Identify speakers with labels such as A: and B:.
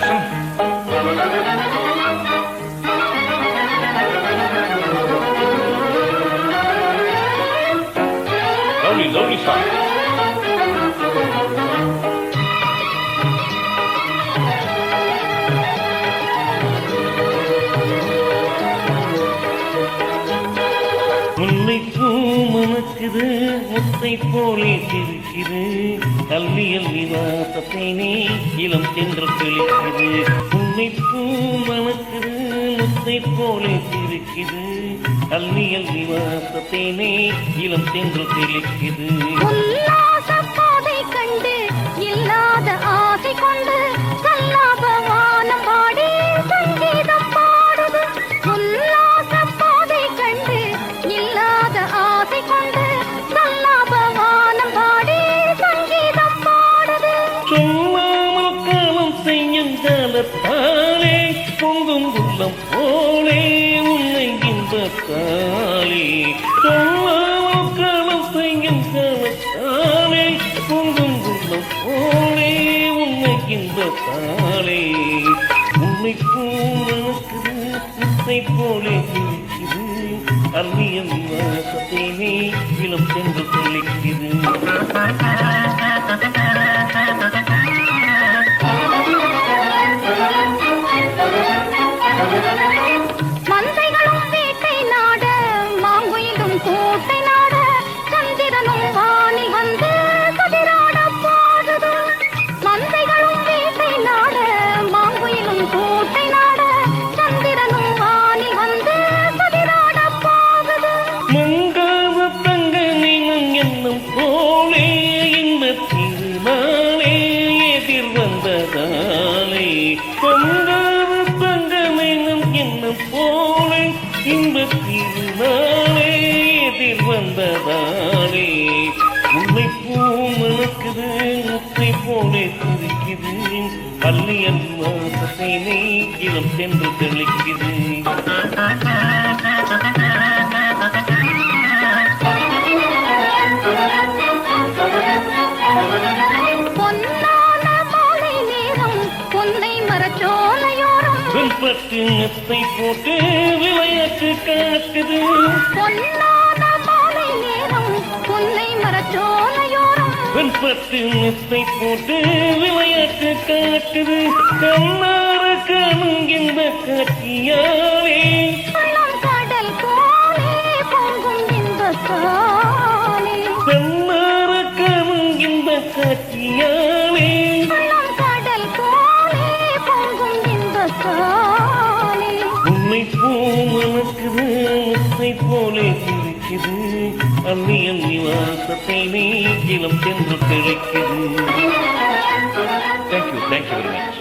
A: dersin? Lovely, lovely. முல்லை பூ மணக்குது முத்தை போலே சிரிக்குது. அள்ளி அள்ளி நீ இளம் சென்று தெளிக்குது. முல்லை பூ மணக்குது முத்தை போலே சிரிக்குது. அள்ளி அள்ளி நீ இளம் சென்று தெளிக்குது. செய்யும் காலத்தாலே பொங்கும் உள்ளம் போலே உன்னை இன்பத்தாலே சொல்லாமல் காலம் செய்யும் காலத்தாலே பொங்கும் உள்ளம் போலே உன்னை இன்பத்தாலே உன்னை போனக்குது உன்னை போலே குளிக்குது அந்நியம் நீ இளம் சென்று தெளிக்குது. போலே இந்த திருநாளே எதிர் வந்ததாலே மங்காத தங்க நீளம் போலே இந்த திருநாளே எதிர் வந்ததாலே உன்னை பூ மணக்குது முத்தை போலே துதிக்குது பள்ளி அல்வாசத்தை நீ இளம் சென்று தெளிக்குது.
B: பொன்னான மாலை
A: போட்டு விளையாட்டு காட்டுது.
B: பொன்னான மாலை நேரம் பொன்னை மரச்சோலையோரம்
A: வெண்பட்டு மெத்தை போட்டு விளையாட்டு காட்டுது. கண்ணார காணுங்கின்ற காட்சியாவே
B: காலே.
A: உன்னை பூ மணக்குது முத்தை போலே சிரிக்குது. அள்ளி அள்ளி வாசத்தை நீ இளம் சென்று கிழக்குது thank you thank you very much